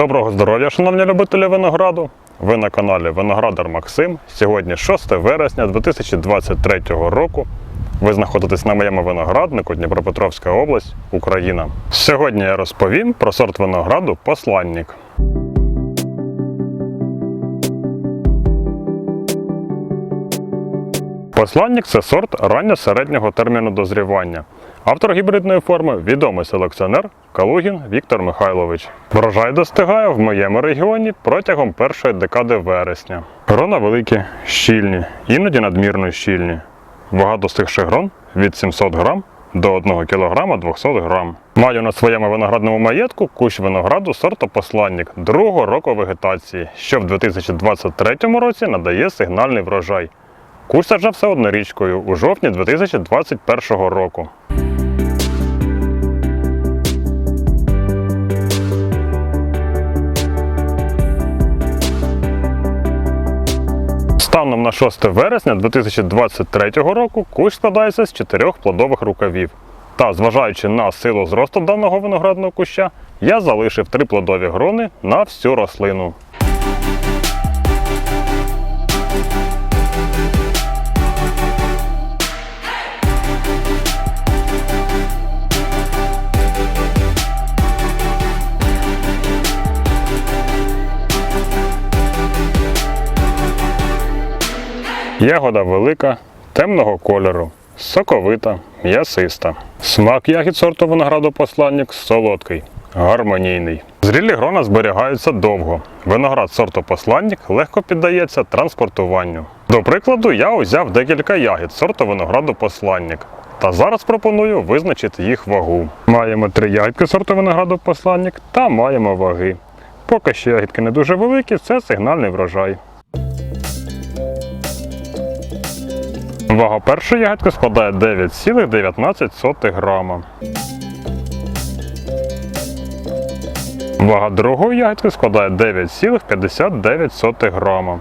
Доброго здоров'я, шановні любителі винограду! Ви на каналі Виноградар Максим. Сьогодні 6 вересня 2023 року. Ви знаходитесь на моєму винограднику Дніпропетровська область, Україна. Сьогодні я розповім про сорт винограду Посланник. Посланник це сорт ранньо-середнього терміну дозрівання. Автор гібридної форми відомий селекціонер Калугін Віктор Михайлович. Врожай достигає в моєму регіоні протягом першої декади вересня. Грона великі, щільні, іноді надмірно щільні. Вага достигших грон від 700 грам до 1 кг 200 грам. Маю на своєму виноградному маєтку кущ винограду сорту посланник другого року вегетації, що в 2023 році надає сигнальний врожай. Курс саджався однорічкою у жовтні 2021 року. Станом на 6 вересня 2023 року кущ складається з чотирьох плодових рукавів. Та, зважаючи на силу зросту даного виноградного куща, я залишив три плодові грони на всю рослину. Ягода велика, темного кольору, соковита, м'ясиста. Смак ягід сорту винограду посланник солодкий, гармонійний. Зрілі грона зберігаються довго. Виноград сорту посланник легко піддається транспортуванню. До прикладу, я узяв декілька ягід сорту винограду посланник. Та зараз пропоную визначити їх вагу. Маємо три ягідки сорту винограду посланник та маємо ваги. Поки що ягідки не дуже великі, це сигнальний врожай. Вага першої ягідки складає 9,19 грама. Вага другої ягідки складає 9,59 грама.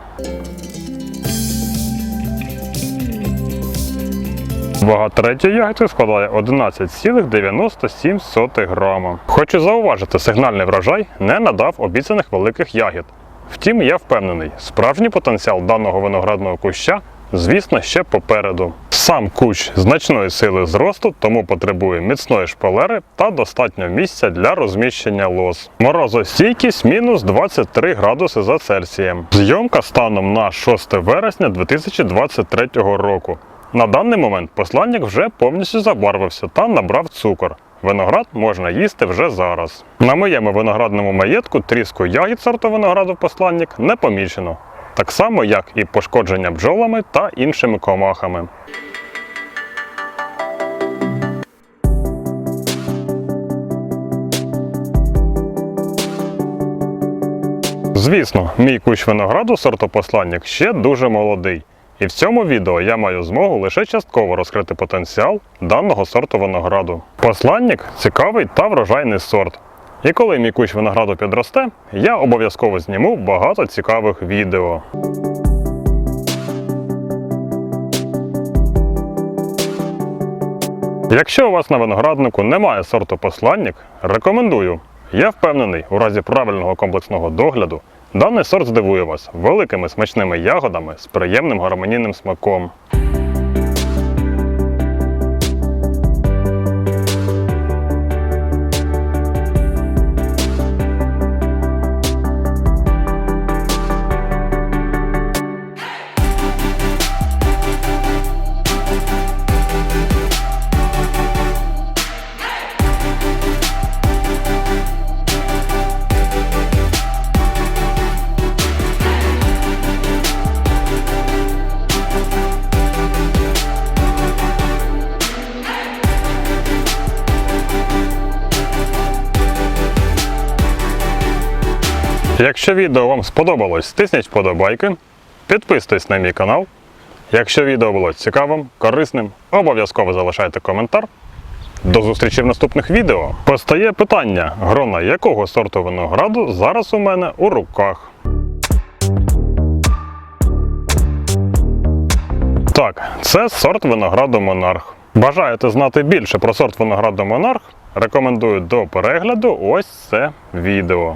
Вага третьої ягідки складає 11,97 грама. Хочу зауважити, сигнальний врожай не надав обіцяних великих ягід. Втім, я впевнений, справжній потенціал даного виноградного куща, звісно, ще попереду. Сам кущ значної сили зросту, тому потребує міцної шпалери та достатньо місця для розміщення лоз. Морозостійкість мінус 23 градуси за Цельсієм. Зйомка станом на 6 вересня 2023 року. На даний момент посланник вже повністю забарвився та набрав цукор. Виноград можна їсти вже зараз. На моєму виноградному маєтку тріску ягід сорту винограду посланник не помічено, так само як і пошкодження бджолами та іншими комахами. Звісно, мій кущ винограду сортопосланник ще дуже молодий. І в цьому відео я маю змогу лише частково розкрити потенціал даного сорту винограду. Посланник цікавий та врожайний сорт. І коли мій кущ винограду підросте, я обов'язково зніму багато цікавих відео. Якщо у вас на винограднику немає сорту посланник, рекомендую. Я впевнений, у разі правильного комплексного догляду даний сорт здивує вас великими смачними ягодами з приємним гармонійним смаком. Якщо відео вам сподобалось, тисніть вподобайки, підписуйтесь на мій канал. Якщо відео було цікавим, корисним, обов'язково залишайте коментар. До зустрічі в наступних відео. Постає питання, грона якого сорту винограду зараз у мене у руках. Так, це сорт винограду Монарх. Бажаєте знати більше про сорт винограду Монарх? Рекомендую до перегляду ось це відео.